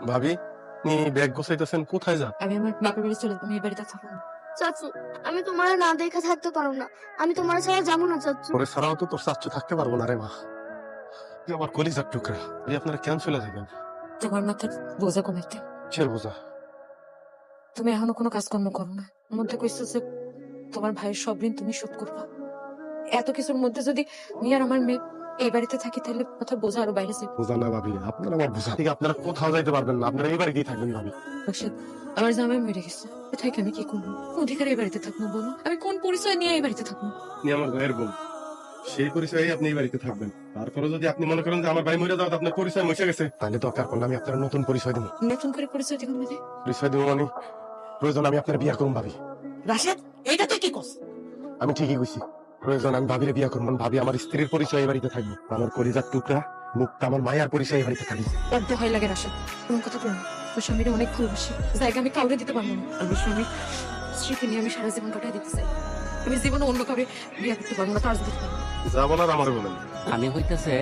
ভাবি আপনি ব্যাগ গোছাইতেছেন কোথায় যান? আমি আমার বাপের বাড়ি চলে আমি এই বাড়িতে থাকব না। চাচু আমি তোমার না দেখে থাকতে পারব না। আমি তোমার ছাড়া যাব না চাচু। ওরে ছাড়াও তো তোর চাচ্ছু থাকতে পারব না রে মা। তুই আমার কলিজার টুকরা আপনারা কেন চলে যাবেন? তোমার মাথার বোঝা কমাইতে। কিসের বোঝা? তুমি এখনও কোনো কাজকর্ম করো না। মধ্যে কইছো যে তোমার ভাইয়ের সব ঋণ তুমি শোধ করবা। এত কিছুর মধ্যে যদি আমি আর আমার মেয়ে এই বাড়িতে থাকি তাহলে কথা বোঝা আরও বাইরে যাবে বোঝা না ভাবি আপনারা আমার বোঝা ঠিক আপনারা কোথাও যাইতে পারবেন না আপনারা এই বাড়িতেই থাকবেন ভাবি। রাশেদ, আমার জামাই মরে গেছে। কোথায় আমি কি করব? অধিকার এই বাড়িতে থাকব বলো? আমি কোন পরিচয় নিয়ে এই বাড়িতে থাকব? আপনি আমার ভাইয়ের বোন। সেই পরিচয়ে আপনি এই বাড়িতে থাকবেন। তারপরে যদি আপনি মনে করেন যে আমার ভাই মরে যাওয়া আপনার পরিচয় মুছে গেছে তাহলে দরকার করলে আমি আপনার নতুন পরিচয় দেবো। নতুন করে পরিচয় দিব মানে? পরিচয় দেবো মানে? প্রয়োজন আমি আপনার বিয়া করুন ভাবি। রাশেদ এইটা তুই কি করছ আমি ঠিকই কইছি। প্রয়োজন আমি ভাবিরে বিয়া করব ভাবি আমার স্ত্রীর পরিচয় এই বাড়িতে থাকব। আমার কলিজার টুকরা মুখটা আমার মায়ের পরিচয় এই বাড়িতে থাকবে। বড্ড ভয় লাগে রাশেদ তোমার কথা বলো ওর স্বামীর অনেক ভালোবাসি। জায়গা আমি কাউরে দিতে পারব না। আমার স্বামী স্ত্রীকে নিয়ে আমি সারা জীবন কাটাই দিতে চাই। আমি জীবনে অন্য কাউরে বিয়ে করতে পারব না তার দিতে পারব না। যা বলার আমার বলেন। আমি হইতেছে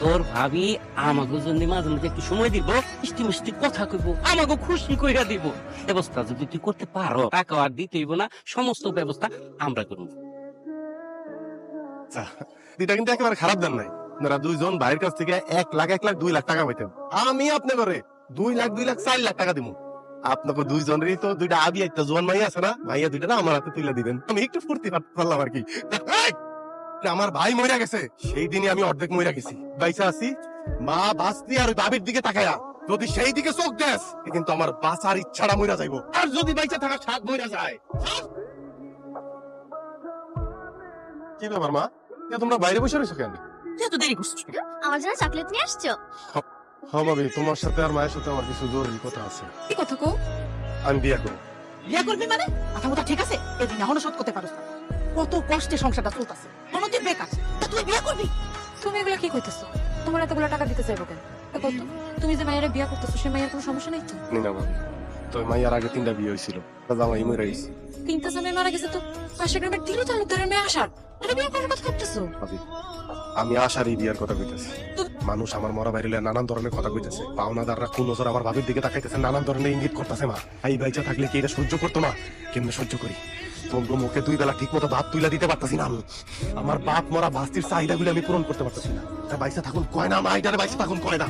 তোর ভাবি আমাকে জন্য মাঝে মাঝে একটু সময় দিব মিষ্টি মিষ্টি কথা কইব আমাকে খুশি কইরা দিব। ব্যবস্থা যদি তুই করতে পারো টাকা আর দিতে না সমস্ত ব্যবস্থা আমরা করব। এটা কিন্তু একেবারে খারাপ দেন নাই। দুইজন ভাইয়ের কাছ থেকে এক লাখ এক লাখ, দুই লাখ টাকা পাইতেন। আমি আপনি করে দুই লাখ দুই লাখ, চার লাখ টাকা দিব আপনাকে দুইজনেরই তো দুইটা আবি, একটা জোয়ান আছে না দুইটা আমার হাতে তুলে দিবেন। আমি একটু ফুর্তি আর কি। আমার ভাই মরে গেছে। সেই দিনই আমি অর্ধেক মরে গেছি। বাইসা আছি, মা বাঁচতি আর বাবির দিকে তাকায়া। যদি সেই দিকে চোখ দেস কিন্তু আমার বাঁচার ইচ্ছাটা মইরা যাইবো। আর যদি বাইচা থাকা স্বাদ মইরা যায় কি ব্যাপার, মা? তোমরা বাইরে বসে রয়েছো কেন? এত দেরি করছিস আমার জন্য চকলেট নিয়ে আসছো? হ্যাঁ ভাবি তোমার সাথে আর মায়ের সাথে আমার কিছু জরুরি কথা আছে। কি কথা কো আমি বিয়ে করব। বিয়ে করবি মানে? মোটা ঠিক আছে? এদিন এখনও শোধ করতে পারছ না। কত কষ্টে সংসারটা চলতেছে। কোনো তুই বেকার। তা তুই বিয়ে করবি? তুমি এগুলো কি কইতেছো? তোমার এতগুলো টাকা দিতে চাইব কেন? কত তুমি যে মায়েরা বিয়া করতেছো সে মায়ের কোনো সমস্যা নেই তো? নিনা ভাবি তো মাইয়ার আগে তিনটা বিয়ে হয়েছিল জামাই মরে গেছে। তিনটা জামাই মারা গেছে তো পাশে গ্রামের দিলু তালুকদারের মেয়ে আসার আরে বিয়ে করার কথা ভাবতেছো? আমি আশারই বিয়ার কথা কইতেছি। মানুষ আমার মরা বাইরে নানান ধরনের কথা কইতেছে। পাওনাদাররা কোন নজর আমার ভাবির দিকে তাকাইতেছে নানান ধরনের ইঙ্গিত করতেছে মা। এই বাইচা থাকলে কি এটা সহ্য করতো না কেমনে সহ্য করি? তোমার মুখে দুই বেলা ঠিক মতো ভাত তুইলা দিতে পারতাছি না আমি। আমার বাপ মরা বাস্তির চাহিদা গুলো আমি পূরণ করতে পারতাছি না। বাইসা থাকুন কয় না আমার আইডারে বাইসা থাকুন কয় না।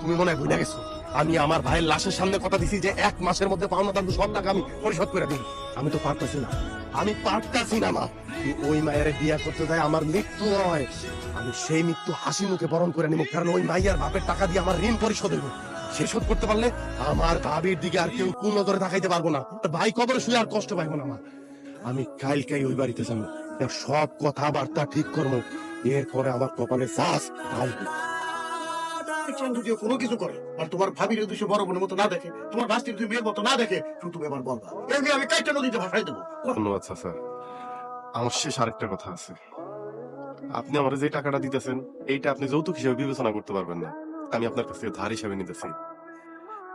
তুমি মনে হয় ভুলে গেছো। আমি আমার ভাইয়ের লাশের সামনে কথা দিছি যে এক মাসের মধ্যে পাওনা দাম সব টাকা আমি পরিশোধ করে দিই। আমি তো পারতাছি না। আমি পারতাছি না, মা। ওই মায়ের বিয়া করতে যায় আমার মৃত্যু হয়। আমি সেই মৃত্যু হাসি মুখে বরণ করে নিব, কারণ ওই মাইয়ার বাপের টাকা দিয়ে আমার ঋণ পরিশোধ হইব। সে শোধ করতে পারলে আমার ভাবির দিকে আর কেউ কোন নজরে দেখাইতে পারব না। ভাই কবরে শুয়ে আর কষ্ট পাইবো না, মা। আমি কালকেই ওই বাড়িতে যাব। সব কথাবার্তা ঠিক করব। এরপরে আমার কপালে শ্বাস ঢালবে চান যদি কোনো কিছু করে। আর তোমার ভাবির উদ্দেশ্য বড় বোনের মতো না দেখে তোমার ভাস্তির তুমি মেয়ের মতো না দেখে শুধু তুমি এবার বলবা। এমনি আমি কাইটা নদীতে ভাসাই দেবো। ধন্যবাদ স্যার। আমার শেষ আরেকটা কথা আছে। আপনি আমার যে টাকাটা দিতেছেন এইটা আপনি যৌতুক হিসেবে বিবেচনা করতে পারবেন না। আমি আপনার কাছ থেকে ধার হিসেবে নিতেছি।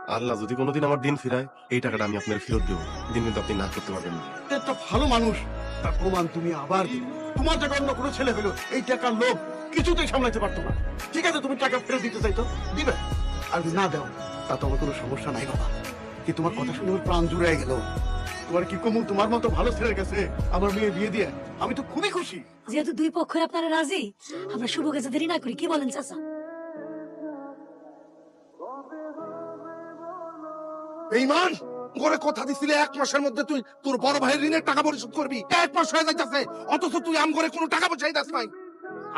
আল্লাহ যদি কোনোদিন আমার দিন ফিরায় এই টাকাটা আমি আপনার ফেরত দেবো। দিন কিন্তু আপনি না করতে পারবেন না। একটা ভালো মানুষ তার প্রমাণ তুমি আবার দিবে তোমার টাকা অন্য কোনো ছেলে পেল এই টাকার লোভ। কিছুতেই সামলাইতে পারতো না। ঠিক আছে তুমি টাকা ফেরত দিতে চাইতো দিবে। আর যদি না দাও তা তো আমার কোনো সমস্যা নাই বাবা। কি তোমার কথা শুনে আমার প্রাণ জুড়ে গেল? তোমার কি কমু তোমার মতো ভালো ছেলের কাছে আমার মেয়ে বিয়ে দিয়ে আমি তো খুবই খুশি। যেহেতু দুই পক্ষের আপনারা রাজি আমরা কাছে দেরি না করি। কি বলেন চাচা? করে কথা দিছিলে এক মাসের মধ্যে তুই তোর বড় ভাইয়ের ঋণের টাকা পরিশোধ করবি। এক মাস হয়ে যাইতেছে অথচ তুই আম করে কোনো টাকা পয়সাই দাস নাই।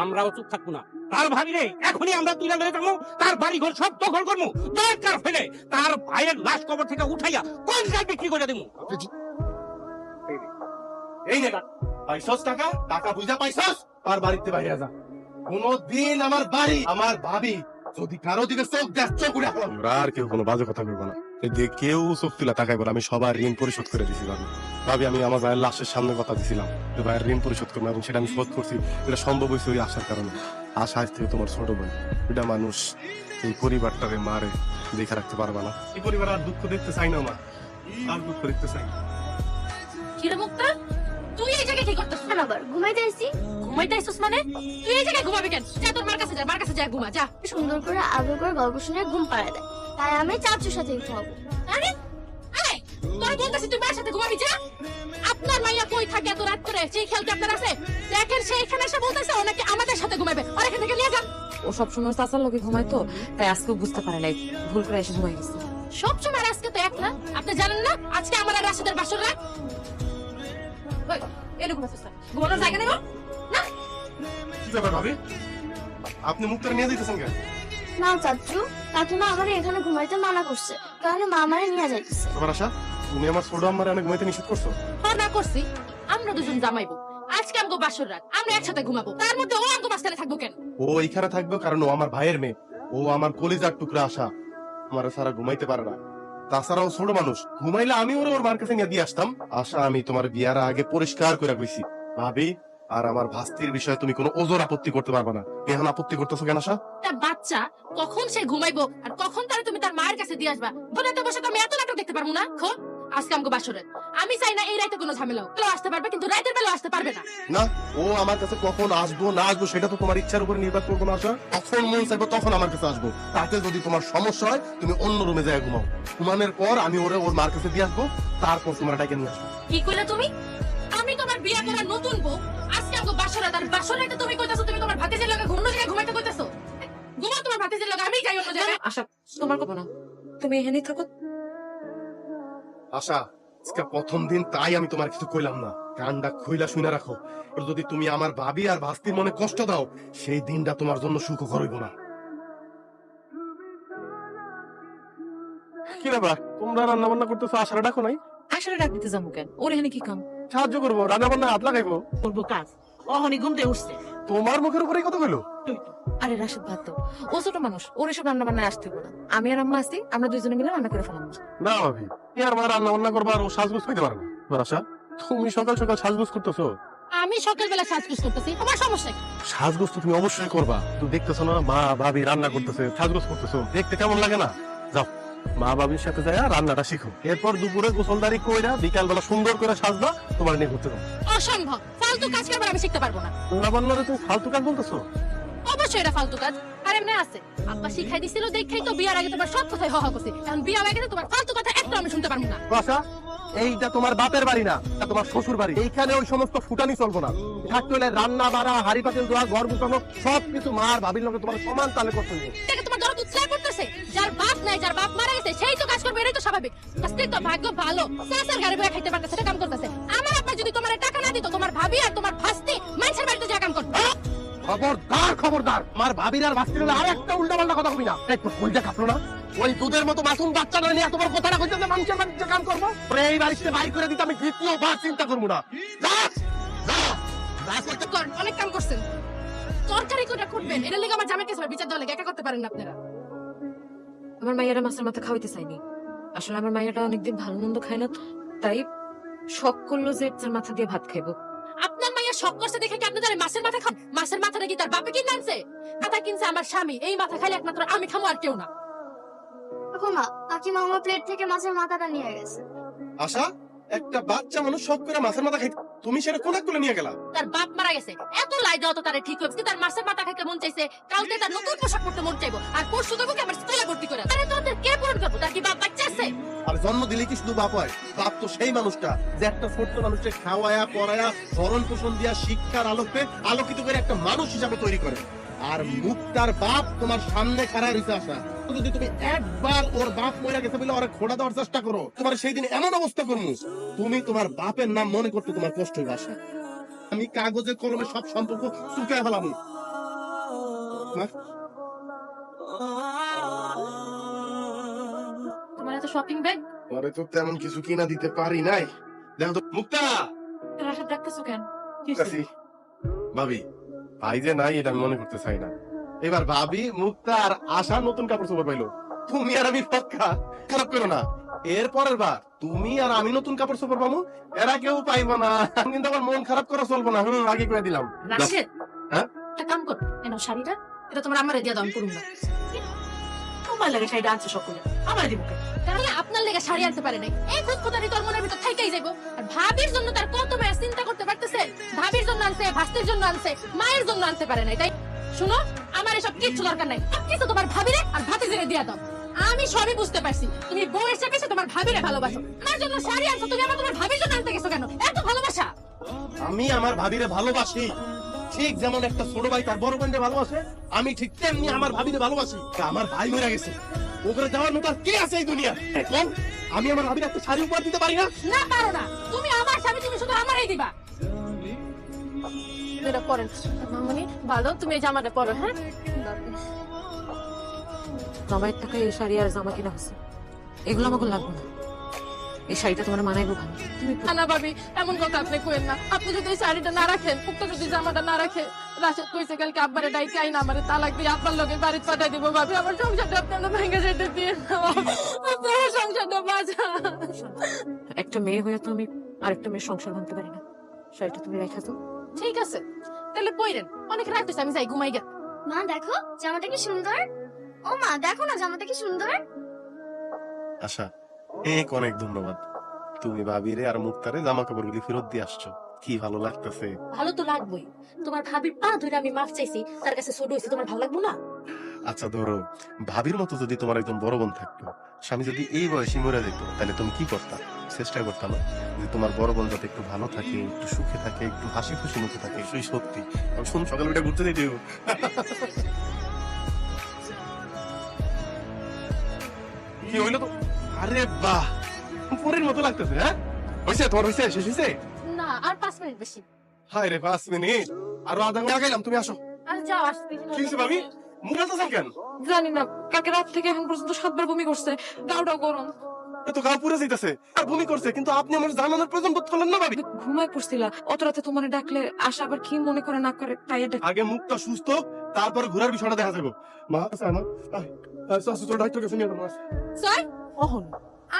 আমরাও চুপ থাকব না। তার ভাবি রে এখনই আমরা তুই ধরে যাব তার বাড়ি ঘর সব দখল করব। দরকার ফেলে তার ভাইয়ের লাশ কবর থেকে উঠাইয়া কোন জায়গায় বিক্রি করে দেবো। এই নে পাইছস টাকা? টাকা বুঝা পাইছস? আর বাড়িতে বাইরে যা। কোনদিন আমার বাড়ি আমার ভাবি যদি কারও দিকে চোখ দেখ চোখ আমরা আর কেউ কোনো বাজে কথা বলব না। যে কেউ চোখ তুলা তাকাই বলে আমি সবার ঋণ পরিশোধ করে দিছি ভাবি ভাবি আমি আমার ভাইয়ের লাশের সামনে কথা দিছিলাম। যে ভাইয়ের ঋণ পরিশোধ করব এবং সেটা আমি শোধ করছি। এটা সম্ভব হয়েছে ওই আশার কারণে। আশা আজ থেকে তোমার ছোট বোন। এটা মানুষ এই পরিবারটাকে মারে দেখে রাখতে পারবা না। এই পরিবার আর দুঃখ দেখতে চাই না মা। আর দুঃখ দেখতে চাই না। কিরে মুক্তার তুই এই জায়গায় কি করতেছ আবার ঘুমাইতে আসছি ঘুমাইতে আইছস মানে? তুই এই জায়গায় ঘুমাবি কেন? যা তোর মার কাছে যা মার কাছে যা ঘুমা যা। সুন্দর করে আদর করে গল্প শুনে ঘুম পাড়ায় দেয়। তাই আমি চাচুর সাথে ঘুমাবো আরে এই তোর বলতেছি তুই মায়ের সাথে ঘুমাবি যা। আপনার মাইয়া কই থাকে এত রাত করে? সেই খেয়াল কি আপনার আছে? দেখেন সে এখানে এসে বলতেছে ও নাকি আমাদের সাথে ঘুমাবে। আর এখান থেকে নিয়ে যান। ও সবসময় চাচার লোকে ঘুমায় তো তাই আজকেও বুঝতে পারে নাই ভুল করে এসে ঘুমাই গেছে। সব সময় আর আজকে তো এক না আপনি জানেন না? আজকে আমার আর রাশেদের বাসর রাত। এরকম ঘুমানোর জায়গা নেব না। কি ব্যাপার ভাবি? আপনি মুক্তার নিয়ে দিতেছেন কেন? না চাচু কাকিমা আমার এখানে ঘুমাইতে মানা করছে। কারণ মা আমারে নিয়ে যাইতেছে। তোমার আশা? তুমি আমার ছোট আম্মারে অনেক ঘুমাইতে নিষেধ করছ? হ্যাঁ না করছি। আমরা দুজন জামাইবো। আজকে আমগো বাসর রাত। আমরা একসাথে ঘুমাবো। তার মধ্যে ও আমগো মাঝখানে থাকব কেন? ও এইখানে থাকবে কারণ ও আমার ভাইয়ের মেয়ে। ও আমার কলিজার টুকরা আশা। আমার সারা ঘুমাইতে পারে না। তাছাড়াও ছোট মানুষ ঘুমাইলে আমি ওর ওর মার কাছে নিয়ে দিয়ে আসতাম। আশা আমি তোমার বিয়ার আগে পরিষ্কার করে কইছি। ভাবি আর আমার ভাস্তির বিষয়ে তুমি কোনো ওজোর আপত্তি করতে পারবে না। এখন আপত্তি করতেছো কেন আশা? একটা বাচ্চা কখন সে ঘুমাইবো আর কখন তারা তুমি তার মায়ের কাছে দিয়ে আসবা? ফোনেতে বসে তো আমি এত নাটক দেখতে পারব না। খো আজকে আমগো বাসরের আমি চাই না এই রাতে কোনো ঝামেলা হোক। বেলা আসতে পারবে কিন্তু রাতের বেলা আসতে পারবে না। না ও আমার কাছে কখন আসব না আসব সেটা তো তোমার ইচ্ছার উপর নির্ভর করব না আশা। তখন মন চাইব তখন আমার কাছে আসব। তাতে যদি তোমার সমস্যা হয় তুমি অন্য রুমে যাই ঘুমাও। ঘুমানোর পর আমি ওরে ওর মার কাছে দিয়ে আসব তারপর তোমার ডাইকে নিয়ে আসব। কি কইলে তুমি? আমি তোমার বিয়া করা নতুন বউ আজকে আমগো বাসরাত আর বাসরাতে তুমি কইতাছো তুমি তোমার ভাতিজের লগে ঘুমনো জায়গায় ঘুমাইতে কইতাছো? ঘুমাও তোমার ভাতিজের লগে আমি যাই অন্য জায়গায়। আশা তোমার কথা না। তুমি এখানেই থাকো। আশা আজকে প্রথম দিন তাই আমি তোমার কিছু কইলাম না। কানটা খুইলা শুনে রাখো। যদি তুমি আমার ভাবি আর ভাস্তির মনে কষ্ট দাও সেই দিনটা তোমার জন্য সুখকর হইব না। কি ব্যাপার? তোমরা রান্না বান্না করতেছো আশারা ডাকো নাই? আসলে ডাক দিতে যাব কেন? ওর এখানে কি কাম? সাহায্য করব রান্না বান্না হাত লাগাইবো। করব কাজ। অহনি ঘুমতে উঠছে। তোমার মুখের উপরেই কথা কইলো? আরে রাশেদ ভাত দাও। ও ছোট মানুষ ওর এসব রান্না বান্না আসতে হবে আমি আর আম্মা আছি আমরা দুইজনে মিলে রান্না করে ফেলাম না ভাবি। কি আর মা রান্না বান্না করবা আর ও সাজগোজ হইতে পারে না। এবার তুমি সকাল সকাল সাজগোজ করতেছো? আমি সকালবেলা সাজগুজ করতেছি আমার সমস্যা কি? সাজগোজ তো তুমি অবশ্যই করবা। তুমি দেখতেছো না মা ভাবি রান্না করতেছে সাজগোজ করতেছো। দেখতে কেমন লাগে না? মা ভাবির সাথে যায় রান্নাটা শিখো। এরপর দুপুরে গোসলদারি কইরা বিকাল বেলা সুন্দর করে সাজবা তোমার নিয়ে ঘুরতে যাও অসম্ভব। ফালতু কাজ করবার আমি শিখতে পারব না। রান্না বান্নারে তুমি ফালতু কাজ বলতেছো? অবশ্যই এটা ফালতু কাজ। আর এমনি আছে। আব্বা শিখাই দিছিল দেখেই তো বিয়ার আগে তোমার সব কথাই করছে। এখন বিয়া হয়ে গেছে তোমার ফালতু কথা একটা আমি শুনতে পারব না। বাসা এইটা তোমার বাপের বাড়ি না এটা তোমার শ্বশুর বাড়ি। এইখানে ওই সমস্ত ফুটানি চলবো না। থাকতে হলে রান্না বাড়া হাড়ি পাতিল দেওয়া ঘর গুছানো সবকিছু মার ভাবির লোকে তোমার সমান তালে করতে হবে। তোমার করতেছে যার বাপ নাই যার বাপ মারা গেছে সেই তো কাজ করবে এটাই তো স্বাভাবিক। আজকে তো ভাগ্য ভালো। সাসার গাড়ি বয়ে খাইতে পারতেছে কাম করতেছে। আমার আপা যদি তোমার টাকা না দিত তোমার ভাবি আর তোমার ভাস্তি মানুষের বাড়িতে যা কাম করতো। খবরদার খবরদার। মার ভাবির আর বাস্তির হলে আর একটা উল্টা পাল্টা কথা কবি না। তোর কইটা কাঁপলো না? ওই দুধের মতো মাসুম বাচ্চাটা নিয়ে তোমার কথাটা কইতে যে মানুষের বাড়িতে কাম করব? এই বাড়িতে বাইর করে দিতে আমি দ্বিতীয়বার চিন্তা করব না। অনেক কাম করছেন। তরকারি কোটা করবেন এটা লেগে আমার জামাই কাছে বিচার দেওয়া লেগে একা করতে পারেন না আপনারা। আমার মাইয়ারা মাছের মাথা খাওয়াইতে চাইনি আসলে আমার মাইয়াটা অনেকদিন ভালো মন্দ খায় না তাই শখ করল যে এর মাথা দিয়ে ভাত খাইবো। আপনার মাইয়া শখ করছে দেখে কি আপনি জানেন মাছের মাথা খান? মাছের মাথাটা কি তার বাপে কিনে আনছে? মাথা কিনছে আমার স্বামী এই মাথা খাইলে একমাত্র আমি খামো আর কেউ না। মা কাকিমা আমার প্লেট থেকে মাছের মাথাটা নিয়ে গেছে। আশা একটা বাচ্চা মানুষ সব করে মাছের মাথা খাইতে তুমি সেটা কোন তুলে নিয়ে গেলা? তার বাপ মারা গেছে। এত লাই দাও তো তারে ঠিক হয়েছে। তার মাসের মাথা খাইতে মন চাইছে কালকে তার নতুন পোশাক পরতে মন চাইব। আর পরশু দেবো কি আমার স্কুলে ভর্তি করে। আরে তোদের কে পূরণ করব? তার কি বাপ বাচ্চা আছে? আর জন্ম দিলে কি শুধু বাপ হয়? বাপ তো সেই মানুষটা যে একটা ছোট্ট মানুষকে খাওয়ায়া পড়ায়া ভরণ পোষণ দিয়া শিক্ষার আলোকে আলোকিত করে একটা মানুষ হিসাবে তৈরি করে। আর মুক্তার বাপ তোমার সামনে খাড়া রয়েছে আসা? যদি তুমি একবার ওর বাপ মরে গেছে বলে ওরা খোড়া দেওয়ার চেষ্টা করো তোমার সেই দিন এমন অবস্থা করব তুমি তোমার বাপের নাম মনে করতে তোমার কষ্ট হইবে আসা আমি কাগজে কলমে সব সম্পর্ক চুকে ফেলাম। তোমার এত শপিং ব্যাগ পরে তো তেমন কিছু কিনা দিতে পারি নাই। দেখো তো মুক্তা! রাশেদ ডাকতেছো কেন? ভাবি ভাই যে নাই এটা আমি মনে করতে চাই না। এবার ভাবি মুক্তা আর আশা নতুন কাপড় চোপড় পাইলো। তুমি আর আমি পক্কা খারাপ করো না। এর পরের বার তুমি আর আমি নতুন কাপড় চোপড় পাবো এরা কেউ পাইবো না। কিন্তু আমার মন খারাপ করা চলবো না হুম আগে করে দিলাম। রাশেদ হ্যাঁ? একটা কাম কর। এন শাড়িটা এটা তোমার আমারে দিয়ে দাও আমি করুন না। তোমার লাগে শাড়িটা আনছে সকলে আমার দিব? তাহলে আপনার লেগে শাড়ি আনতে পারে নাই। এই খুদকুতারি তোর মনের ভিতর থাইকাই ভাস্তির জন্য আনছে মায়ের জন্য আনতে পারে নাই তাই? শুনো আমার এসব কিচ্ছু দরকার নাই। সব কিছু তোমার ভাবিরে আর ভাতিজিরে দিয়ে বিয়া দাও। আমি সবই বুঝতে পারছি। তুমি বউয়ের চেয়ে তোমার ভাবিরে ভালোবাসো। আমার জন্য শাড়ি আনছো তুমি আমার তোমার ভাবির জন্য আনতে গেছো কেন? এত ভালোবাসা! আমি আমার ভাবিরে ভালোবাসি। ঠিক যেমন একটা ছোট ভাই তার বড় বোনকে ভালোবাসে আমি ঠিক তেমনি আমার ভাবিরে ভালোবাসি। আমার ভাই মরে গেছে। ওখানে যাওয়ার মতো আর কে আছে এই দুনিয়া কোন আমি আমার ভাবির একটা শাড়ি উপহার দিতে পারি না? না পারো না। তুমি আমার স্বামী তুমি শুধু আমারই দিবা। এটা পরেন। মামনি ভালো? তুমি এই জামাটা পরো হ্যাঁ? এই শাড়ি আর জামা কিনা এগুলো আমাকে লাগবে না। এই শাড়িটা তোমার মানাইবো ভালো তুমি না ভাবি এমন কথা আপনি কইেন না। আপনি যদি এই শাড়িটা না রাখেন উক্ত যদি জামাটা না রাখে রাশেদ কইছে কালকে আব্বারে ডাইকে আইনা আমারে তালাক দিয়ে আব্বার লগে বাড়ি পাঠাই দিব। ভাবি আমার সংসারটা আপনারা ভেঙে যেতে দিয়ে আপনার সংসারটা বাঁচা একটা মেয়ে হয়ে তো আমি আরেকটা মেয়ের সংসার ভাঙতে পারি না। শাড়িটা তুমি রেখা তো ঠিক আছে। তাহলে পইরেন অনেক রাত হইছে, আমি যাই ঘুমাই গে মা দেখো জামাটা কি সুন্দর। ও মা দেখো না জামাটা কি সুন্দর। আশা এক অনেক ধন্যবাদ। তুমি ভাবিরে আর মুক্তারে জামা কাপড়গুলি ফেরত দিয়ে আসছো। কি ভালো লাগতেছে। ভালো তো লাগবেই। তোমার ভাবির পা ধরে আমি মাফ চাইছি তার কাছে ছোট হয়েছে তোমার ভালো লাগবো না? আচ্ছা ধরো ভাবির মতো যদি তোমার একজন বড় বোন থাকতো স্বামী যদি এই বয়সে মরে যেত তাহলে তুমি কি করতা? চেষ্টা করতাম যে তোমার বড় বোন যাতে একটু ভালো থাকে একটু সুখে থাকে একটু হাসি খুশি মুখে থাকে। সেই সত্যি। আমি শুন সকালে উঠে ঘুরতে দিতে কি হইল তো? আরে বাহ! পরের মতো লাগতেছে হ্যাঁ? হয়েছে তোমার হয়েছে শেষ হয়েছে না আর পাঁচ মিনিট বেশি। হায় রে পাঁচ মিনিট? আরও আধা ঘণ্টা গেলাম তুমি আসো। আর যাও আসতে কি হয়েছে ভাবি? মুখ কেন? জানি না কালকে রাত থেকে এখন পর্যন্ত সাতবার বমি করছে গাওটাও গরম। এত গা পুড়ে যাইতেছে। আর ভূমি করছে কিন্তু আপনি আমার জানানোর প্রয়োজন বোধ করলেন না ভাবি? ঘুমায় পড়ছিলা অত রাতে তোমার ডাকলে আশা আবার কি মনে করে না করে তাই আর আগে মুখটা সুস্থ তারপরে ঘোরার বিষয়টা দেখা যাবে। মা আছে আমার। তোর ডাক্তারকে শুনিয়ে মা। স্যার? অহন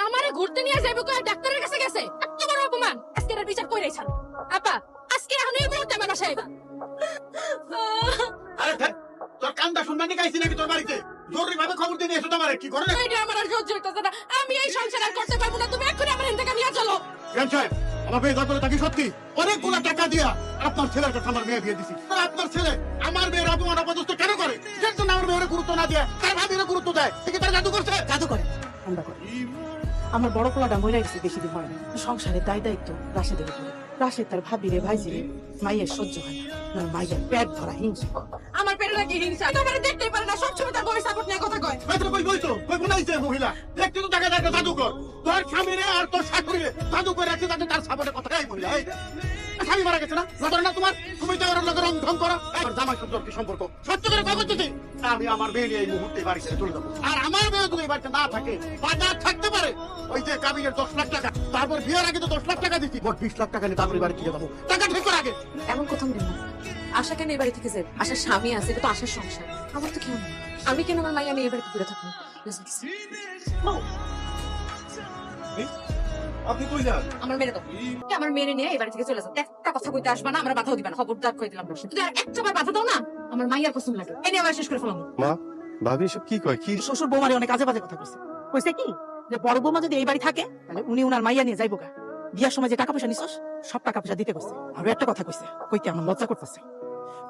আমারে ঘুরতে নিয়ে যাইবো ডাক্তারের কাছে গেছে। এত বড় অপমান। আজকে এর বিচার কইরাই আপা আজকে এখন এই মুহূর্তে আমার বাসায় আইবা। নিয়ে গাইছি নাকি তোর বাড়িতে? জরুরি ভাবে খবর দিয়ে এসো তোমার। কি করে এইটা আমার আর সহ্য হইতেছে না। আমি এই সংসার আর করতে পারব না। তুমি এক্ষুনি আমার এখান থেকে নিয়ে চলো। জ্ঞান সাহেব আমার মেয়ে দরকার থাকি সত্যি। অনেকগুলো টাকা দিয়া আপনার ছেলের কাছে আমার মেয়ে বিয়ে দিছি। আর আপনার ছেলে আমার মেয়ের অপমান অপদস্থ কেন করে? যার জন্য আমার মেয়ের গুরুত্ব না দিয়ে তার ভাবির গুরুত্ব দেয়। ঠিক তার জাদু করছে? জাদু করে। ঠান্ডা করে। আমার বড় পোলাটা মরে গেছে বেশি দিন হয় না সংসারে দায় দায়িত্ব রাশেদের উপরে। রাশেদ তার ভাবি রে ভাইজি রে মাইয়ের সহ্য হয় না। মাইয়ের পেট ধরা হিংসা আমার নাকি হিংসা? তোমার দেখতেই পারে না সবসময় তার বউয়ের সাপোর্ট নিয়ে কথা কয়। হয়তো কই বইছো কই বুনাইছে মহিলা? দেখতে তো টাকা টাকা জাদু তোর স্বামীরে আর তোর শাশুড়িরে জাদু করে তাতে তার সাপোর্টে কথা। এই মহিলা এই। স্বামী মারা গেছে না? না না তোমার? তুমি তো ওর লোকের রং করা। আর জামাই সুন্দর কি সম্পর্ক? সত্য করে কাগজ দিতে আমি আমার মেয়ে নিয়ে এই মুহূর্তে বাড়ি ছেড়ে চলে যাব। আর আমার মেয়ে যদি বাড়িতে না থাকে বা না থাকতে পারে ওই যে কাবিনের দশ লাখ টাকা তারপর বিয়ের আগে তো দশ লাখ টাকা দিচ্ছি মোট বিশ লাখ টাকা নিয়ে তারপরে বাড়ি থেকে যাব। টাকা ঠিক করে আগে। এমন কথা বলি না। আশা কেন এই বাড়ি থেকে যাবে আশার স্বামী আছে এটা তো আশার সংসার। আমার তো কেউ নেই। আমি কেন আমার মাইয়া নিয়ে এই বাড়িতে ঘুরে থাকব? আপনি কই যান? আমার মেরে দাও। আমার মেরে নিয়ে এই বাড়ি থেকে চলে যাও একটা কথা কইতে আসবা না আমার বাধাও দিবা না। খবরদার কই দিলাম রশিদ আর একটা বাধা দাও না আমার মাইয়ার পছন্দ লাগে। এই নিয়ে শেষ করে ফেলাম মা ভাবি সব কি কয়? কি? শ্বশুর বৌমারে অনেক আজে বাজে কথা কইছে। কইছে কি? যে বড় বৌমা যদি এই বাড়ি থাকে তাহলে উনি উনার মাইয়া নিয়ে যাইবো গা। বিয়ার সময় যে টাকা পয়সা নিছস সব টাকা পয়সা দিতে কইছে। আরও একটা কথা কইছে। কইতে আমার লজ্জা করতেছে।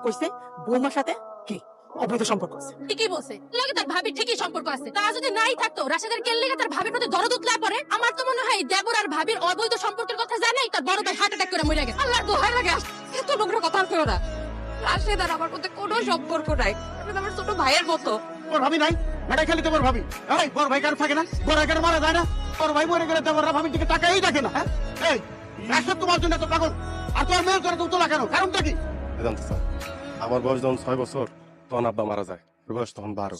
কইছে বৌমার সাথে কি? অবৈধ সম্পর্ক আছে। ঠিকই বলছে। লাগে তার ভাবির ঠিকই সম্পর্ক আছে। তা যদি নাই থাকতো রাশেদের কেন লেগে তার ভাবির প্রতি দরদ উতলা পড়ে? আমার তো মনে হয় দেবর আর ভাবির অবৈধ সম্পর্কের কথা জানাই তার বড় ভাই হার্ট অ্যাটাক করে মরে গেছে। আল্লাহর দোহাই লাগে এত নোংরা কথা আর কেউ না। রাশেদ আর আমার মধ্যে কোনো সম্পর্ক নাই। আমার ছোট ভাইয়ের মতো। তোর ভাবি নাই? এটা খালি তোমার ভাবি। এই বড় ভাই কার থাকে না? বড় কার মারা যায় না? তোর ভাই মরে গেলে তোমার ভাবির দিকে টাকাই দেখে না হ্যাঁ? এই রাশেদ তোমার জন্য তো পাগল। আর তোমার মেয়ের জন্য তো উতলা কেন? কারণটা কি? আমার বয়স যখন ছয় বছর, তখন আব্বা মারা যায়। বয়স তখন বারো।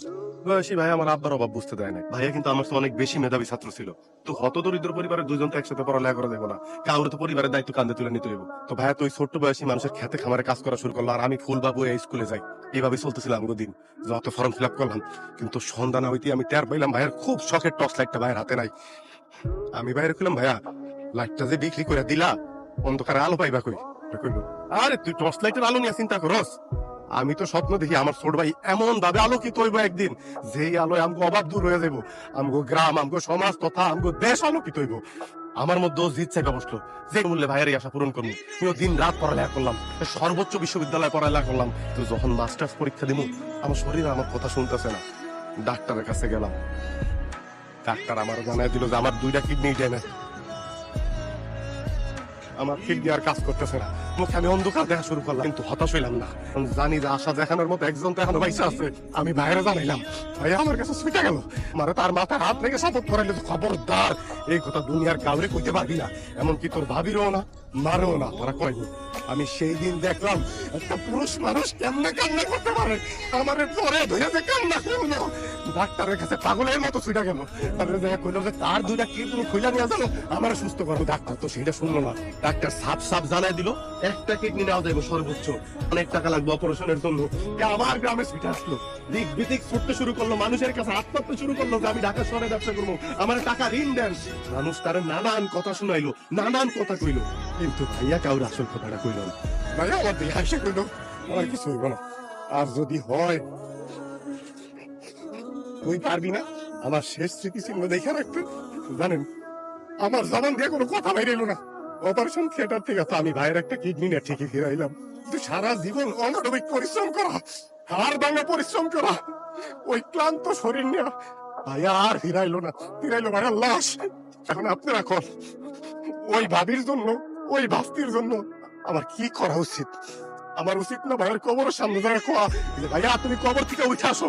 বয়সী ভাই আমার আব্বার অভাব বুঝতে দেয় না ভাইয়া কিন্তু আমার অনেক বেশি মেধাবী ছাত্র ছিল। তো হত দরিদ্র পরিবারের দুজন তো একসাথে পড়ালেখা করা দেবো না। কাউরে তো পরিবারের দায়িত্ব কান্দে তুলে নিতে হইব। তো ভাইয়া তো ওই ছোট্ট বয়সী মানুষের খেতে খামারে কাজ করা শুরু করল, আর আমি ফুল বাবু এই স্কুলে যাই। এইভাবে চলতেছিলাম দিন। যত ফর্ম ফিল আপ করলাম, কিন্তু সন্ধ্যা না হইতে আমি টের পাইলাম ভাইয়ের খুব শখের টর্চ লাইটটা ভাইয়ের হাতে নাই। আমি বাইরে খুললাম, ভাইয়া, লাইটটা যে বিক্রি করে দিলা, অন্ধকারে আলো পাইবা কই? আরে তুই টর্চ লাইটের আলো নিয়ে চিন্তা করস। আমি তো স্বপ্ন দেখি আমার ছোট ভাই এমন আলোকিত হইব একদিন, যেই আলোয় আমগো অভাব দূর হয়ে যাব আমগো গ্রাম, আমগো সমাজ তথা আমগো দেশ আলোকিত হইব। আমার মধ্যে বসল, যে মূল্যে ভাইয়ের আশা পূরণ করব আমিও দিন রাত পড়ালেখা করলাম, সর্বোচ্চ বিশ্ববিদ্যালয়ে পড়ালেখা করলাম তো যখন মাস্টার্স পরীক্ষা দিব আমার শরীর আমার কথা শুনতেছে না। ডাক্তারের কাছে গেলাম। ডাক্তার আমার জানাই দিল যে আমার দুইটা কিডনি ড্যামেজ আমার কিডনি আর কাজ করতেছে না। মুখে আমি অন্ধকার দেখা শুরু করলাম, কিন্তু হতাশ হইলাম না। জানি যে আশা দেখানোর মতো একজন তো এখনও বাইসা আছে। আমি বাইরে জানাইলাম ভাই আমার কাছে ছুটে গেল। মানে তার মাথায় হাত রেখে শপথ করাইলে খবরদার এই কথা দুনিয়ার কাউরে কইতে পারবি না। এমনকি তোর ভাবিরও না, মারও না, তারা কয়নি। আমি সেই দিন দেখলাম, একটা পুরুষ মানুষ কেমনে কান্না করতে পারে। আমার পরে ধরে যে কান্না করল ডাক্তারের কাছে পাগলের মতো ছুটে গেল তারপরে দেখা যে তার দুইটা কিডনি খুলে নিয়ে আমার সুস্থ ডাক্তার। তো সেটা শুনলো না। ডাক্তার জানাই দিল, একটা কিডনি নেওয়া যাবে সর্বোচ্চ। অনেক টাকা লাগবে অপারেশনের জন্য। এ আবার গ্রামে ছুটে আসলো। দিক বিদিক ছুটতে শুরু করল, মানুষের কাছে আত্মহত্যা শুরু করল যে আমি ঢাকা শহরে ব্যবসা করব। আমার টাকা ঋণ দেন মানুষ তার নানান কথা শুনাইলো, নানান কথা কইলো। কিন্তু ভাইয়া কাউর আসল কথাটা কইলো না। ভাইয়া, আমার দিয়ে হাসে কইলো। আমার কিছু হইব না। আর যদি হয়, তুই পারবি না? আমার শেষ স্মৃতিচিহ্ন দেখে রাখতে? জানেন, আমার জবান দিয়ে কোনো কথা বাইরে এলো না। অপারেশন থিয়েটার থেকে তো আমি ভাইয়ের একটা কিডনি নিয়ে ঠিকই ফিরাইলাম। কিন্তু সারা জীবন অনাটবিক পরিশ্রম করা হার ভাঙা পরিশ্রম করা, ওই ক্লান্ত শরীর নিয়ে ভাইয়া আর ফিরাইলো না, ফিরাইলো ভাইয়ার লাশ! এখন আপনারা কর ওই ভাবির জন্য, ওই ভাস্তির জন্য আমার কি করা উচিত? আমার উচিত না ভাইয়ের কবরের সামনে যারা কোয়া। ভাইয়া, তুমি কবর থেকে উঠে আসো।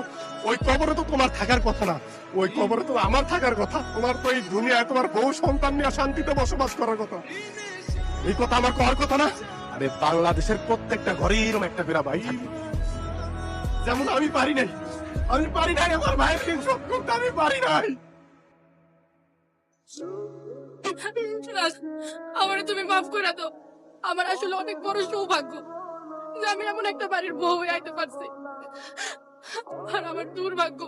ওই কবরে তো তোমার থাকার কথা না। ওই কবরে তো আমার থাকার কথা। তোমার তো এই দুনিয়ায় তোমার বউ সন্তান নিয়ে শান্তিতে বসবাস করার কথা। এই কথা আমার করার কথা না? আরে বাংলাদেশের প্রত্যেকটা ঘরে এরকম একটা বেড়া ভাই যেমন আমি পারি নাই আমি পারি নাই, আমার করতে, আমি পারি নাই। আমার তুমি মাফ করে দাও। আমার আসলে অনেক বড় সৌভাগ্য যে আমি এমন একটা বাড়ির বউ হয়ে আইতে পারছি। আর আমার দুর্ভাগ্য,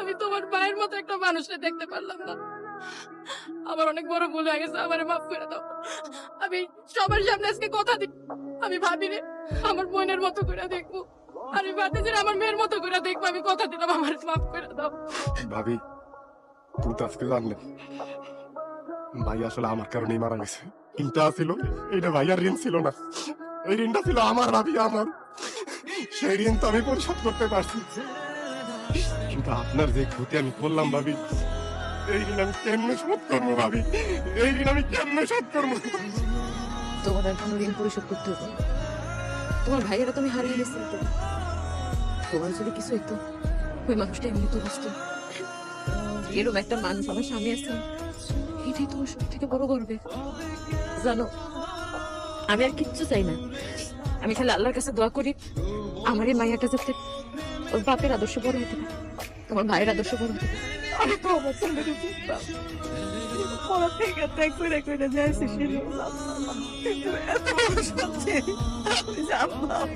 আমি তোমার ভাইয়ের মতো একটা মানুষকে দেখতে পারলাম না। আমার অনেক বড় ভুল হয়ে গেছে, আমারে মাফ করে দাও। আমি সবার সামনে আজকে কথা দিই, আমি ভাবি রে আমার বোনের মতো করে দেখব। আমি আমার মেয়ের মতো করে দেখব আমি কথা দিলাম আমার মাফ করে দাও। ভাবি তুই তো আজকে জানলে। ভাই আসলে আমার কারণেই মারা গেছে। ঋণটা ছিল এটা ভাইয়ার ঋণ ছিল না। এই ঋণটা ছিল আমার ভাবি আমার। সেই ঋণ তো আমি পরিশোধ করতে পারছি। কিন্তু আপনার যে ক্ষতি আমি করলাম ভাবি এই ঋণ আমি কেমনে শোধ করব ভাবি? এই ঋণ আমি কেমনে শোধ করব? তোমার কোনো ঋণ পরিশোধ করতে হবে। তোমার ভাইয়েরা তুমি হারিয়ে গেছিলে তো। তোমার যদি কিছু হইতো, ওই মানুষটা এমনি তো বুঝতো। এরকম একটা মানুষ আমার স্বামী আছে। এটাই তোমার সব থেকে বড় গর্বের জানো, আমি আর কিচ্ছু চাই না। আমি খালি আল্লাহর কাছে দোয়া করি আমার এই মাইয়াটা যাতে ওর বাপের আদর্শ বড় হতে পারে, তোমার ভাইয়ের আদর্শ বড় হতে পারে। আমি তো ছেলের বুঝতাম পড়া থেকে ত্যাগ করে করে যাইছি শিশির এত সত্যি জানলাম